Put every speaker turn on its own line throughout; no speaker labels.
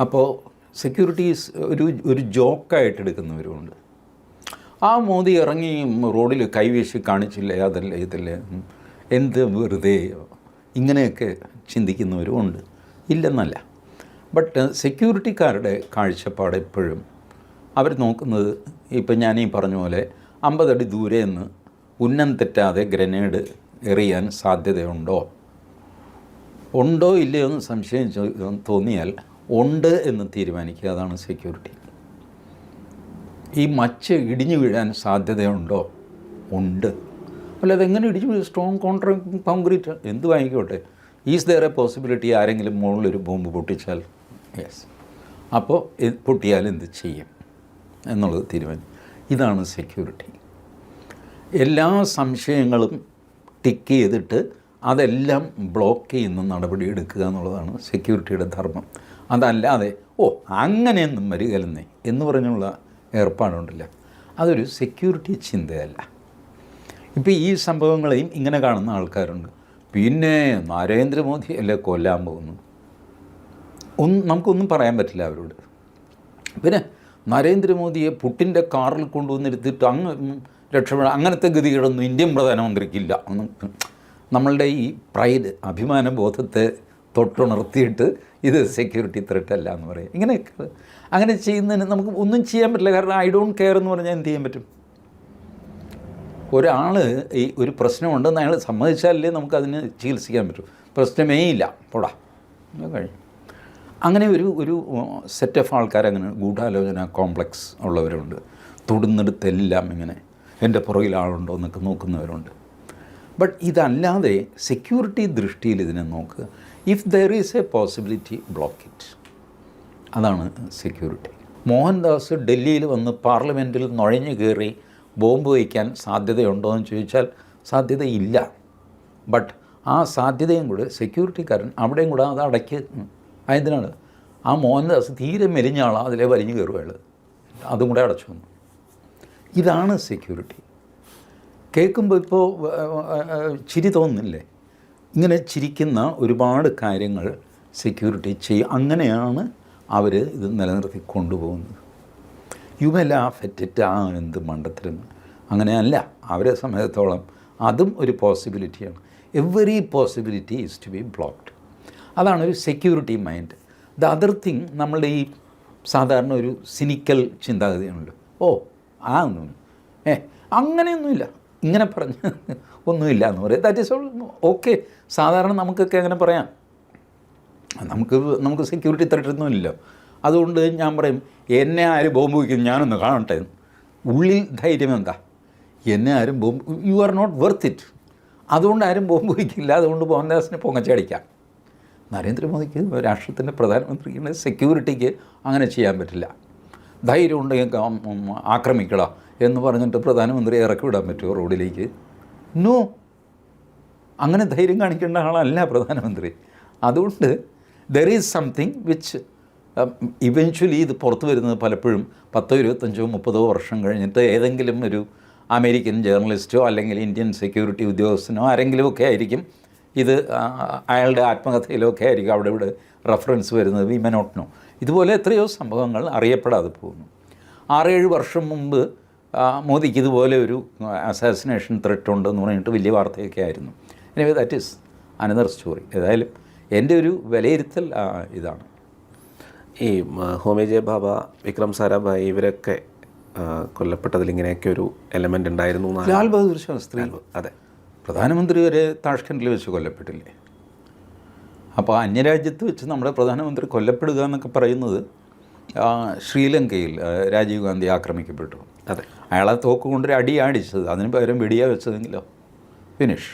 അപ്പോൾ സെക്യൂരിറ്റീസ് ഒരു ഒരു ജോക്കായിട്ട് എടുക്കുന്നവരുമുണ്ട്. ആ മോദി ഇറങ്ങി റോഡിൽ കൈവീശി കാണിച്ചില്ലേ അതല്ലേ ഇതല്ലേ എന്ത് വെറുതെ ഇങ്ങനെയൊക്കെ ചിന്തിക്കുന്നവരും ഉണ്ട് ഇല്ലെന്നല്ല ബട്ട് സെക്യൂരിറ്റിക്കാരുടെ കാഴ്ചപ്പാട് എപ്പോഴും അവർ നോക്കുന്നത് ഇപ്പം ഞാനീ പറഞ്ഞ പോലെ അമ്പതടി ദൂരെ നിന്ന് ഉന്നം തെറ്റാതെ ഗ്രനേഡ് എറിയാൻ സാധ്യതയുണ്ടോ? ഉണ്ടോ ഇല്ലയോ എന്ന് സംശയം തോന്നിയാൽ ഉണ്ട് എന്ന് തീരുമാനിക്കുക. അതാണ് സെക്യൂരിറ്റി ഈ മച്ച് ഇടിഞ്ഞു വീഴാൻ സാധ്യതയുണ്ടോ? ഉണ്ട്. അല്ല എങ്ങനെ ഇടിഞ്ഞു വീഴും? സ്ട്രോങ് കോൺട്ര കോൺക്രീറ്റ് എന്ത് വാങ്ങിക്കോട്ടെ? ഈസ് ദർ എ പോസിബിലിറ്റി ആരെങ്കിലും മുകളിലൊരു ബോംബ് പൊട്ടിച്ചാൽ? യെസ് അപ്പോൾ പൊട്ടിയാൽ എന്ത് ചെയ്യും? എന്നുള്ളത് തീരുമാനം. ഇതാണ് സെക്യൂരിറ്റി എല്ലാ സംശയങ്ങളും ടിക്ക് ചെയ്തിട്ട് അതെല്ലാം ബ്ലോക്ക് ചെയ്യുന്ന നടപടി എടുക്കുക എന്നുള്ളതാണ് സെക്യൂരിറ്റിയുടെ ധർമ്മം. അതല്ലാതെ ഓ അങ്ങനെയൊന്നും വരികയല്ലെന്നേ എന്ന് പറഞ്ഞുള്ള ഏർപ്പാടുണ്ടല്ല? അതൊരു സെക്യൂരിറ്റി ചിന്തയല്ല. ഇപ്പോൾ ഈ സംഭവങ്ങളെയും ഇങ്ങനെ കാണുന്ന ആൾക്കാരുണ്ട്. പിന്നെ നരേന്ദ്രമോദി അല്ലേ കൊല്ലാൻ പോകുന്നു? ഒന്നും നമുക്കൊന്നും പറയാൻ പറ്റില്ല അവരോട്. പിന്നെ നരേന്ദ്രമോദിയെ പുട്ടിന്റെ കാറിൽ കൊണ്ടുവന്നിരുത്തിയിട്ട് അങ്ങ് രക്ഷപ്പെടാൻ അങ്ങനത്തെ ഗതികളൊന്നും ഇന്ത്യൻ പ്രധാനമന്ത്രിക്കില്ല. നമ്മളുടെ ഈ പ്രൈഡ് അഭിമാന ബോധത്തെ തൊട്ടുണർത്തിയിട്ട് ഇത് സെക്യൂരിറ്റി ത്രെറ്റ് അല്ല എന്ന് പറയും. ഇങ്ങനെയൊക്കെ അങ്ങനെ ചെയ്യുന്നതിന് നമുക്ക് ഒന്നും ചെയ്യാൻ പറ്റില്ല. കാരണം ഐ ഡോണ്ട് കെയർ എന്ന് പറഞ്ഞാൽ എന്ത് ചെയ്യാൻ പറ്റും? ഒരാൾ ഈ ഒരു പ്രശ്നമുണ്ടെന്ന് അയാൾ സമ്മതിച്ചാലേ നമുക്കതിന് ചികിത്സിക്കാൻ പറ്റും. പ്രശ്നമേ ഇല്ല. പോടാ. കഴിഞ്ഞു. അങ്ങനെ ഒരു ഒരു സെറ്റ് ഓഫ് ആൾക്കാർ അങ്ങനെ ഗൂഢാലോചന കോംപ്ലക്സ് ഉള്ളവരുണ്ട്. തൊടുന്നിടത്തെല്ലാം ഇങ്ങനെ. എന്റെ പുറകിൽ ആളുണ്ടോ എന്നൊക്കെ നോക്കുന്നവരുണ്ട്. ബട്ട് ഇതല്ലാതെ സെക്യൂരിറ്റി ദൃഷ്ടിയിൽ ഇതിനെ നോക്കുക if there is a possibility block it അതാണ് സെക്യൂരിറ്റി മോഹൻദാസ് ഡൽഹിയിൽ വന്ന് പാർലമെന്റിൽ നുഴഞ്ഞു കയറി ബോംബ് വയ്ക്കാൻ സാധ്യതയുണ്ടോ എന്ന് ചോദിച്ചാൽ സാധ്യതയില്ല. ബട്ട് ആ സാധ്യതയും കൂടെ സെക്യൂരിറ്റിക്കാരൻ അവിടെയും കൂടെ അത് അടയ്ക്ക് ആയതിനാണ് ആ മോഹൻദാസ് തീരെ മെലിഞ്ഞ ആളാണ് അതിലെ വലിഞ്ഞു കയറുകയുള്ളത് അതും കൂടെ അടച്ചു വന്നു. ഇതാണ് സെക്യൂരിറ്റി കേൾക്കുമ്പോൾ ഇപ്പോൾ ചിരി തോന്നുന്നില്ലേ? ഇങ്ങനെ ചിരിക്കുന്ന ഒരുപാട് കാര്യങ്ങൾ സെക്യൂരിറ്റി ചെയ്യും അങ്ങനെയാണ് അവർ ഇത് നിലനിർത്തി കൊണ്ടുപോകുന്നത്. യു മെ ലാഫ് അറ്റ് ആ എന്ത് മണ്ടത്തരം. അങ്ങനെയല്ല അവരെ സമയത്തോളം അതും ഒരു പോസിബിലിറ്റിയാണ് every possibility is to be blocked അതാണ് ഒരു security mind the other thing നമ്മളുടെ ഈ സാധാരണ ഒരു സിനിക്കൽ ചിന്താഗതിയാണല്ലോ. ഓ ആ ഒന്നും. ഏ അങ്ങനെയൊന്നുമില്ല. ഇങ്ങനെ പറഞ്ഞ് ഒന്നുമില്ല എന്ന് പറയും. ദാറ്റ് ഈസ് ഓൾ ഓക്കെ സാധാരണ നമുക്കൊക്കെ അങ്ങനെ പറയാം. നമുക്ക് നമുക്ക് സെക്യൂരിറ്റി തരട്ടൊന്നുമില്ലല്ലോ അതുകൊണ്ട് ഞാൻ പറയും എന്നെ ആരും ബോംബ് വയ്ക്കും ഞാനൊന്ന് കാണട്ടെ. ഉള്ളിൽ ധൈര്യം എന്താ? എന്നെ ആരും bomb you are not worth it അതുകൊണ്ട് ആരും ബോംബ് വയ്ക്കില്ല അതുകൊണ്ട് മോഹൻദാസിനെ പൊങ്ങച്ചടിക്കാം നരേന്ദ്രമോദിക്ക് രാഷ്ട്രത്തിന്റെ പ്രധാനമന്ത്രിയുടെ സെക്യൂരിറ്റിക്ക് അങ്ങനെ ചെയ്യാൻ പറ്റില്ല. ധൈര്യം ഉണ്ടെങ്കിൽ ആക്രമിക്കട. എന്ന് പറഞ്ഞിട്ട് പ്രധാനമന്ത്രി ഇറക്കി വിടാൻ പറ്റുമോ റോഡിലേക്ക്? നോ. അങ്ങനെ ധൈര്യം കാണിക്കേണ്ട ആളല്ല പ്രധാനമന്ത്രി. അതുകൊണ്ട് there is something which eventually ഇത് പുറത്തു വരുന്നത് പലപ്പോഴും പത്തോ ഇരുപത്തഞ്ചോ മുപ്പതോ വർഷം കഴിഞ്ഞിട്ട് ഏതെങ്കിലും ഒരു അമേരിക്കൻ ജേർണലിസ്റ്റോ അല്ലെങ്കിൽ ഇന്ത്യൻ സെക്യൂരിറ്റി ഉദ്യോഗസ്ഥനോ ആരെങ്കിലുമൊക്കെ ആയിരിക്കും ഇത് അയാളുടെ ആത്മകഥയിലൊക്കെ ആയിരിക്കും അവിടെ ഇവിടെ റെഫറൻസ് വരുന്നത്. വി മെ നോ ഇതുപോലെ എത്രയോ സംഭവങ്ങൾ അറിയപ്പെടാതെ പോകുന്നു. ആറേഴ് വർഷം മുമ്പ് മോദിക്ക് ഇതുപോലെ ഒരു അസാസിനേഷൻ ത്രെറ്റ് ഉണ്ടെന്ന് പറഞ്ഞിട്ട് വലിയ വാർത്തയൊക്കെ ആയിരുന്നു. Anyway that is another story ഏതായാലും എന്റെ ഒരു വിലയിരുത്തൽ ഇതാണ്.
ഈ മ, ഹോമി ജെ ബാബ വിക്രം സാരാഭായ് ഇവരൊക്കെ കൊല്ലപ്പെട്ടതിൽ ഇങ്ങനെയൊക്കെ ഒരു എലമെന്റ് ഉണ്ടായിരുന്നു
ലാൽ ബഹദൂർ ശാസ്ത്രി.
അതെ.
പ്രധാനമന്ത്രി വരെ താഷ്കണ്ടിൽ വെച്ച് കൊല്ലപ്പെട്ടില്ലേ? അപ്പോൾ അന്യരാജ്യത്ത് വെച്ച് നമ്മുടെ പ്രധാനമന്ത്രി കൊല്ലപ്പെടുക എന്നൊക്കെ പറയുന്നത് ശ്രീലങ്കയിൽ രാജീവ് ഗാന്ധി ആക്രമിക്കപ്പെട്ടു.
അതെ.
അയാളെ തോക്ക് കൊണ്ടൊരു അടി അടിച്ചത്. അതിന് പകരം വെടിയാ വെച്ചതെങ്കിലോ? Finish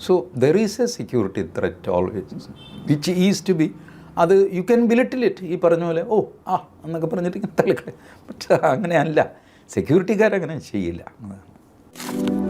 so there is a security threat always which is to be അത് യു ക്യാൻ ബിലിറ്റിൽ ഇറ്റ് ഈ പറഞ്ഞ പോലെ ഓ ആ എന്നൊക്കെ പറഞ്ഞിട്ട് ഇങ്ങനെ തള്ളിക്കളെ പക്ഷേ അങ്ങനെയല്ല. സെക്യൂരിറ്റിക്കാരങ്ങനെ ചെയ്യില്ല. അതാണ്